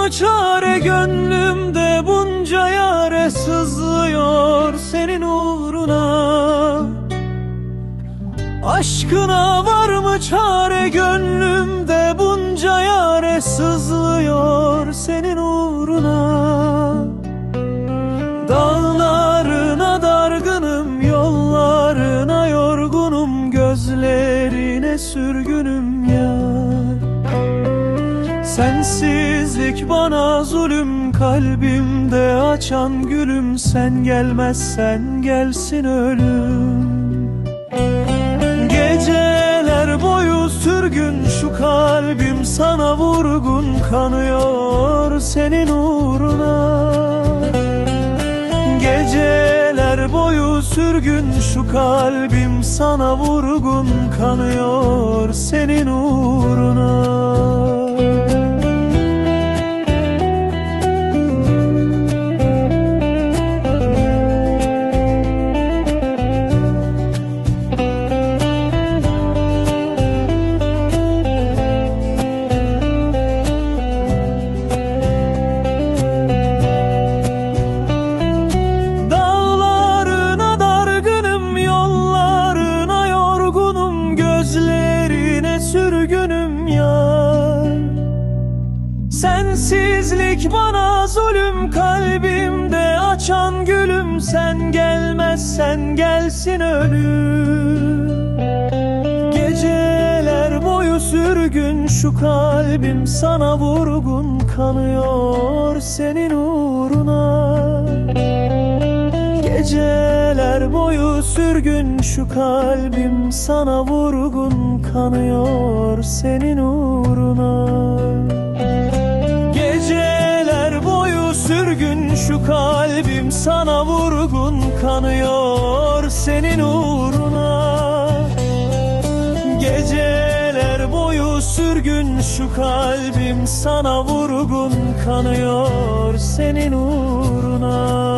mı çare gönlümde bunca yare sızlıyor senin uğruna. Aşkına var mı çare gönlümde bunca yare sızlıyor senin uğruna? Dağlarına dargınım yollarına yorgunum gözlerine sürgünüm ya Sensizlik bana zulüm kalbimde açan gülüm. Sen gelmezsen gelsin ölüm. Geceler boyu sürgün şu kalbim sana vurgun. Kanıyor senin uğruna. Geceler boyu sürgün şu kalbim sana vurgun. Kanıyor senin uğruna Sensizlik bana zulüm kalbimde açan gülüm. Sen gelmezsen gelsin ölüm. Geceler boyu sürgün şu kalbim sana vurgun kanıyor senin uğruna. Geceler boyu sürgün şu kalbim sana vurgun kanıyor senin uğruna sürgün şu kalbim sana vurgun kanıyor senin uğruna. Geceler boyu sürgün şu kalbim sana vurgun kanıyor senin uğruna